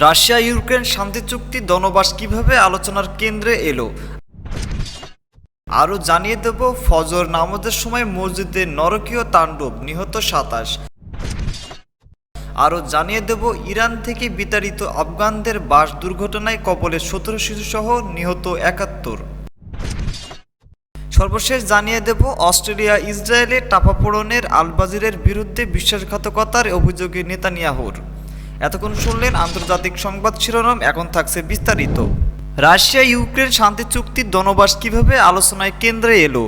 Russia, Ukraine শান্তি চুক্তি, দনবাস কীভাবে আলোচনার কেন্দ্রে এলো? আরও জানিয়ে দেব, ফজর নামাজের সময় মসজিদে নরকীয় তাণ্ডব, নিহত সাতাশ। আরও জানিয়ে দেব, ইরান থেকে বিতাড়িত আফগানদের বাস দুর্ঘটনায় কবলে সতেরো শিশুসহ নিহত একাত্তর। সর্বশেষ জানিয়ে দেব, অস্ট্রেলিয়া, ইসরায়েলে টাপাপোড়নের আলবাজিরের বিরুদ্ধে বিশ্বাসঘাতকতার অভিযোগে নেতানিয়াহুর। এতক্ষণ শুনলেন আন্তর্জাতিক সংবাদ শিরোনাম, এখন থাকছে বিস্তারিত। রাশিয়া, ইউক্রেন শান্তি চুক্তির দনবাস কীভাবে আলোচনায় কেন্দ্রে এলো?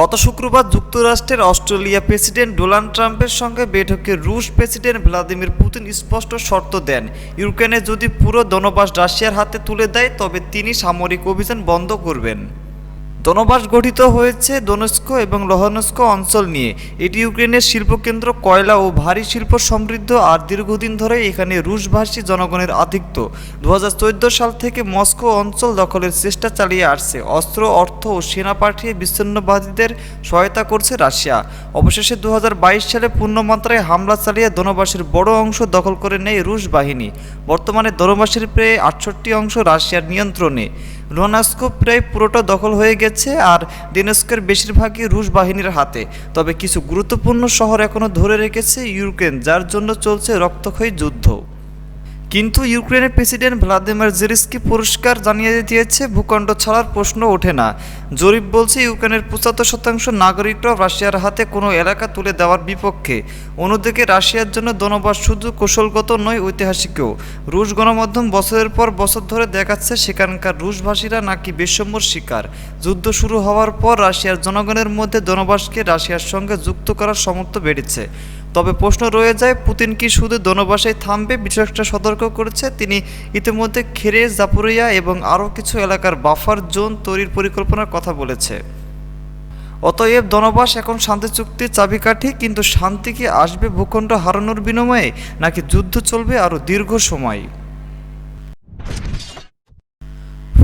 গত শুক্রবার যুক্তরাষ্ট্রের অস্ট্রেলিয়া প্রেসিডেন্ট ডোনাল্ড ট্রাম্পের সঙ্গে বৈঠকে রুশ প্রেসিডেন্ট ভ্লাদিমির পুতিন স্পষ্ট শর্ত দেন। ইউক্রেনে যদি পুরো দনবাস রাশিয়ার হাতে তুলে দেয়, তবে তিনি সামরিক অভিযান বন্ধ করবেন। দনবাস গঠিত হয়েছে দনস্ক এবং লহনস্ক অঞ্চল নিয়ে। এটি ইউক্রেনের শিল্পকেন্দ্র কয়লা ও ভারী শিল্প সমৃদ্ধ আর দীর্ঘদিন ধরে এখানে রুশভাষী জনগণের আধিক্য। দু হাজার চোদ্দ সাল থেকে মস্কো অঞ্চল দখলের চেষ্টা চালিয়ে আসছে। অস্ত্র, অর্থ ও সেনা পাঠিয়ে বিচ্ছিন্নবাদীদের সহায়তা করছে রাশিয়া। অবশেষে দু হাজার বাইশ সালে পূর্ণমাত্রায় হামলা চালিয়ে দনবাসের বড় অংশ দখল করে নেয় রুশ বাহিনী। বর্তমানে দনবাসের প্রায় আটষট্টি অংশ রাশিয়ার নিয়ন্ত্রণে। লোনাস্কো প্রায় পুরোটা দখল হয়ে গেছে আর দিনস্কের বেশিরভাগই রুশ বাহিনীর হাতে। তবে কিছু গুরুত্বপূর্ণ শহর এখনও ধরে রেখেছে ইউক্রেন, যার জন্য চলছে রক্তক্ষয়ী যুদ্ধ। কিন্তু ইউক্রেনের প্রেসিডেন্ট ভ্লাদিমির জেরিস্কি পুরস্কার জানিয়ে দিয়েছে, ভূখণ্ড ছাড়ার প্রশ্ন ওঠে না। জরিপ বলছে, ইউক্রেনের পঁচাত্তর শতাংশ নাগরিকরা রাশিয়ার হাতে কোনো এলাকা তুলে দেওয়ার বিপক্ষে। অন্যদিকে, রাশিয়ার জন্য দনবাস শুধু কৌশলগত নয়, ঐতিহাসিকও। রুশ গণমাধ্যম বছরের পর বছর ধরে দেখাচ্ছে, সেখানকার রুশভাষীরা নাকি বৈষম্যর শিকার। যুদ্ধ শুরু হওয়ার পর রাশিয়ার জনগণের মধ্যে দনবাসকে রাশিয়ার সঙ্গে যুক্ত করার সমর্থ বেড়েছে। তবে প্রশ্ন রয়ে যায়, পুতিন কি শুধু দনবাসায় থামবে? বিশ্লেষকরা সতর্ক করেছে, তিনি ইতিমধ্যে খেরে, জাপুরিয়া এবং আরও কিছু এলাকার বাফার জোন তৈরির পরিকল্পনার কথা বলেছে। অতএব দনবাস এখন শান্তি চুক্তির চাবিকাঠি, কিন্তু শান্তি কি আসবে ভূখণ্ড হারানোর বিনিময়ে, নাকি যুদ্ধ চলবে আরও দীর্ঘ সময়?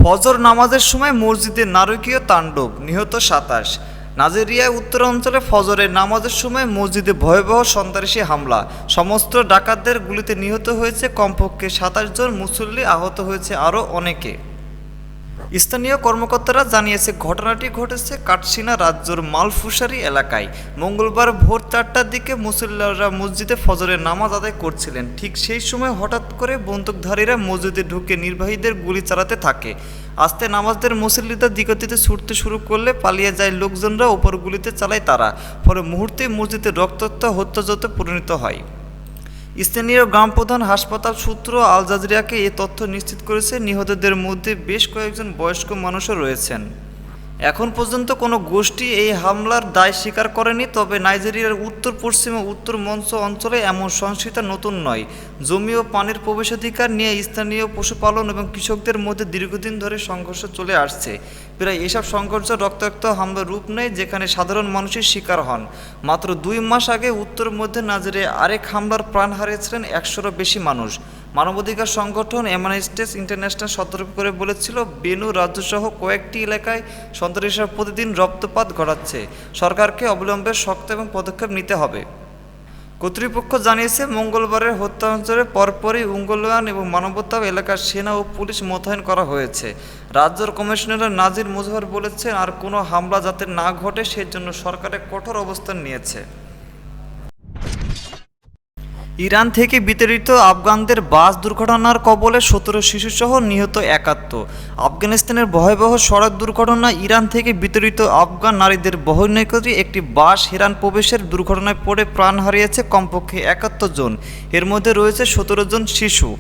ফজর নামাজের সময় মসজিদে নারকীয় তাণ্ডব, নিহত সাতাশ। নাজেরিয়া উত্তরাঞ্চলে ফজরের নামাজের সময় মসজিদে ভয়াবহ সন্ত্রাসী হামলা। সমস্ত ডাকাতদের গুলিতে নিহত হয়েছে কমপক্ষে সাতাশ জন, মুসল্লি আহত হয়েছে আরও অনেকে। স্থানীয় কর্মকর্তারা জানিয়েছে, ঘটনাটি ঘটেছে কাটসিনা রাজ্যর মালফুসারি এলাকায়। মঙ্গলবার ভোর চারটার দিকে মুসল্লারা মসজিদে ফজরের নামাজ আদায় করছিলেন। ঠিক সেই সময় হঠাৎ করে বন্দুকধারীরা মসজিদে ঢুকে নির্বাহীদের গুলি চালাতে থাকে। আস্তে নামাজদের মুসল্লিদের দিগতিতে ছুটতে শুরু করলে পালিয়ে যায় লোকজনরা, ওপর গুলিতে চালায় তারা। পরে মুহূর্তে মসজিদে রক্তাক্ত হত্যাযতে পরিণত হয়। স্থানীয় গ্রাম প্রধান হাসপাতাল সূত্র আল জাজরিয়াকে এ তথ্য নিশ্চিত করেছে। নিহতদের মধ্যে বেশ কয়েকজন বয়স্ক মানুষও রয়েছেন। এখন পর্যন্ত কোনো গোষ্ঠী এই হামলার দায় স্বীকার করেনি, তবে নাইজেরিয়ার উত্তর, পশ্চিম ও উত্তর মঞ্চ অঞ্চলে এমন সহিংসতা নতুন নয়। জমি ও পানির প্রবেশাধিকার নিয়ে স্থানীয় পশুপালন এবং কৃষকদের মধ্যে দীর্ঘদিন ধরে সংঘর্ষ চলে আসছে। প্রায় এসব সংঘর্ষ রক্তাক্ত হামলার রূপ নেয়, যেখানে সাধারণ মানুষের শিকার হন। মাত্র দুই মাস আগে উত্তর মধ্যে নাজেরে আরেক হামলার প্রাণ হারিয়েছিলেন একশোরও বেশি মানুষ। মানবাধিকার সংগঠন অ্যামানিস্টেস ইন্টারন্যাশনাল সতর্ক করে বলেছিল, বেনু রাজ্যসহ কয়েকটি এলাকায় সন্ত্রাসীরা প্রতিদিন রক্তপাত ঘটাচ্ছে। সরকারকে অবিলম্বে শক্ত এবং পদক্ষেপ নিতে হবে। কর্তৃপক্ষ জানিয়েছে, মঙ্গলবারের হত্যাঞ্চলে পরপরই উঙ্গলয়ান এবং মানবতা এলাকার সেনা ও পুলিশ মোতায়েন করা হয়েছে। রাজ্যের কমিশনার নাজির মুজহর বলেছেন, আর কোনো হামলা যাতে না ঘটে, সেজন্য সরকারের কঠোর অবস্থান নিয়েছে। ইরান থেকে বিতাড়িত আফগানদের বাস দুর্ঘটনার কবলে সতেরো শিশুসহ নিহত একাত্তর। আফগানিস্তানের ভয়াবহ সড়ক দুর্ঘটনা ইরান থেকে বিতাড়িত আফগান নারীদের বহনৈকতি একটি বাস হেরান প্রবেশের দুর্ঘটনায় পড়ে প্রাণ হারিয়েছে কমপক্ষে একাত্তর জন। এর মধ্যে রয়েছে সতেরো জন শিশু।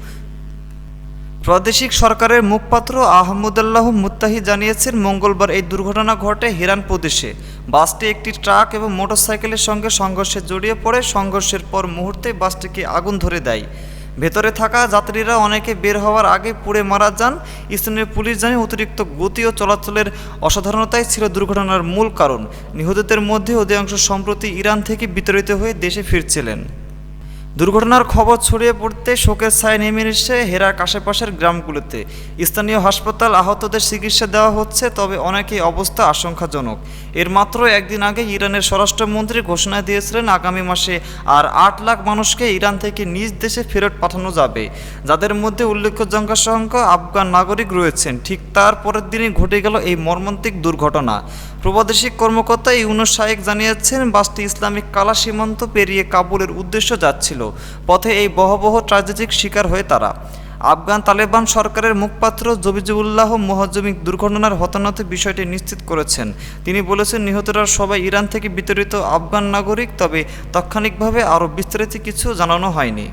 প্রাদেশিক সরকারের মুখপাত্র আহমদুল্লাহ মুত্তাহি জানিয়েছেন, মঙ্গলবার এই দুর্ঘটনা ঘটে হিরান প্রদেশে। বাসটি একটি ট্রাক এবং মোটরসাইকেলের সঙ্গে সংঘর্ষে জড়িয়ে পড়ে। সংঘর্ষের পর মুহূর্তে বাসটিকে আগুন ধরে দেয়। ভেতরে থাকা যাত্রীরা অনেকে বের হওয়ার আগে পুড়ে মারা যান। স্থানীয় পুলিশ জানিয়ে অতিরিক্ত গতি ও চলাচলের অসাধারণতাই ছিল দুর্ঘটনার মূল কারণ। নিহতদের মধ্যে অধিকাংশ সম্প্রতি ইরান থেকে বিতাড়িত হয়ে দেশে ফিরছিলেন। দুর্ঘটনার খবর ছড়িয়ে পড়তে শোকের ছায় নেমে এসেছে হেরার আশেপাশের গ্রামগুলোতে। স্থানীয় হাসপাতাল আহতদের চিকিৎসা দেওয়া হচ্ছে, তবে অনেকেই অবস্থা আশঙ্কাজনক। এর মাত্র একদিন আগে ইরানের স্বরাষ্ট্রমন্ত্রী ঘোষণা দিয়েছিলেন, আগামী মাসে আর আট লাখ মানুষকে ইরান থেকে নিজ দেশে ফেরত পাঠানো যাবে। যাদের মধ্যে উল্লেখযোগ্য সংখ্যা আফগান নাগরিক রয়েছেন, ঠিক তার পরের দিনই ঘটে গেল এই মর্মান্তিক দুর্ঘটনা। প্রবাদেশিক কর্মকর্তা ইউনুস শায়েক জানিয়েছেন, বাসটি ইসলামিক কালা সীমান্ত পেরিয়ে কাবুলের উদ্দেশ্য যাচ্ছিল। পথে এই বহবহ ট্র্যাজেডিক শিকার হয়ে তারা। আফগান তালেবান সরকারের মুখপাত্র জবিজুল্লাহ মোহাজ্জমিক দুর্ঘটনার হতাহত বিষয়টি নিশ্চিত করেছেন। তিনি বলেছেন, নিহতরা সবাই ইরান থেকে বিতরিত আফগান নাগরিক, তবে তাৎক্ষণিকভাবে আরও বিস্তারিত কিছু জানানো হয়নি।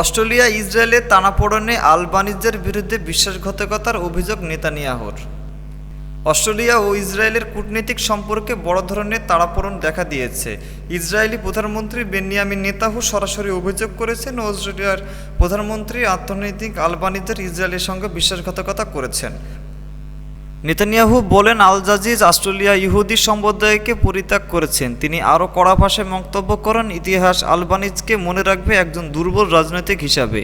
অস্ট্রেলিয়া ইসরায়েলের টানাপোড়েনে আল বাণিজ্যের বিরুদ্ধে বিশ্বাসঘাতকতার অভিযোগ নেতানিয়াহুর। অস্ট্রেলিয়া ও ইসরায়েলের কূটনৈতিক সম্পর্কে বড় ধরনের তাড়াপোড়ন দেখা দিয়েছে। ইসরায়েলি প্রধানমন্ত্রী বেনিয়ামিন নেতাহু সরাসরি অভিযোগ করেছেন, অস্ট্রেলিয়ার প্রধানমন্ত্রী অর্থনৈতিক আল বাণিজ্যের ইসরায়েলের সঙ্গে বিশ্বাসঘাতকতা করেছেন। নেতানিয়াহু বলেন, আল জাজিজ অস্ট্রেলিয়া ইহুদি সম্প্রদায়কে পরিত্যাগ করেছেন। তিনি আরও কড়া ভাষায় মন্তব্য করেন, ইতিহাস আলবানিজকে মনে রাখবে একজন দুর্বল রাজনৈতিক হিসাবে।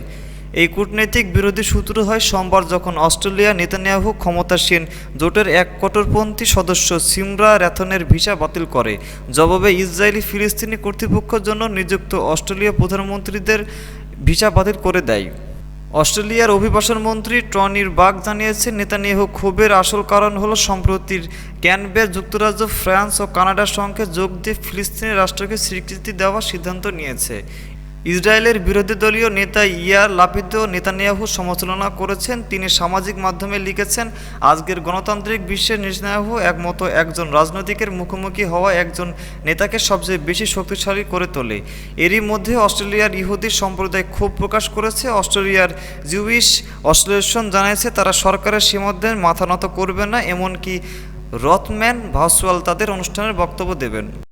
এই কূটনৈতিক বিরোধী সূত্র হয় সোমবার যখন অস্ট্রেলিয়া নেতানিয়াহু ক্ষমতাসীন জোটের এক কট্টরপন্থী সদস্য সিমরা র্যাথনের ভিসা বাতিল করে। জবাবে ইসরায়েলি ফিলিস্তিনি কর্তৃপক্ষের জন্য নিযুক্ত অস্ট্রেলিয়া প্রধানমন্ত্রীদের ভিসা বাতিল করে দেয়। অস্ট্রেলিয়ার অভিবাসন মন্ত্রী টনির বাগ জানিয়েছেন, নেতানিয়াহু ক্ষোভের আসল কারণ হল সম্প্রতির ক্যানবের যুক্তরাজ্য, ফ্রান্স ও কানাডার সঙ্গে যোগ দিয়ে ফিলিস্তিনি রাষ্ট্রকে স্বীকৃতি দেওয়ার সিদ্ধান্ত নিয়েছে। ইসরায়েলের বিরোধী দলীয় নেতা ইয়ার লাপিদও নেতানিয়াহু সমালোচনা করেছেন। তিনি সামাজিক মাধ্যমে লিখেছেন, আজকের গণতান্ত্রিক বিশ্বে নেতানিয়াহু একমতো একজন রাজনৈতিকের মুখোমুখি হওয়া একজন নেতাকে সবচেয়ে বেশি শক্তিশালী করে তোলে। এরই মধ্যে অস্ট্রেলিয়ার ইহুদি সম্প্রদায় ক্ষোভ প্রকাশ করেছে। অস্ট্রেলিয়ার জুইশ অস্ট্রেলিয়েশন জানিয়েছে, তারা সরকারের সীমান্তের মাথা নত করবে না, এমনকি রথম্যান ভাসওয়াল তাদের অনুষ্ঠানের বক্তব্য দেবেন।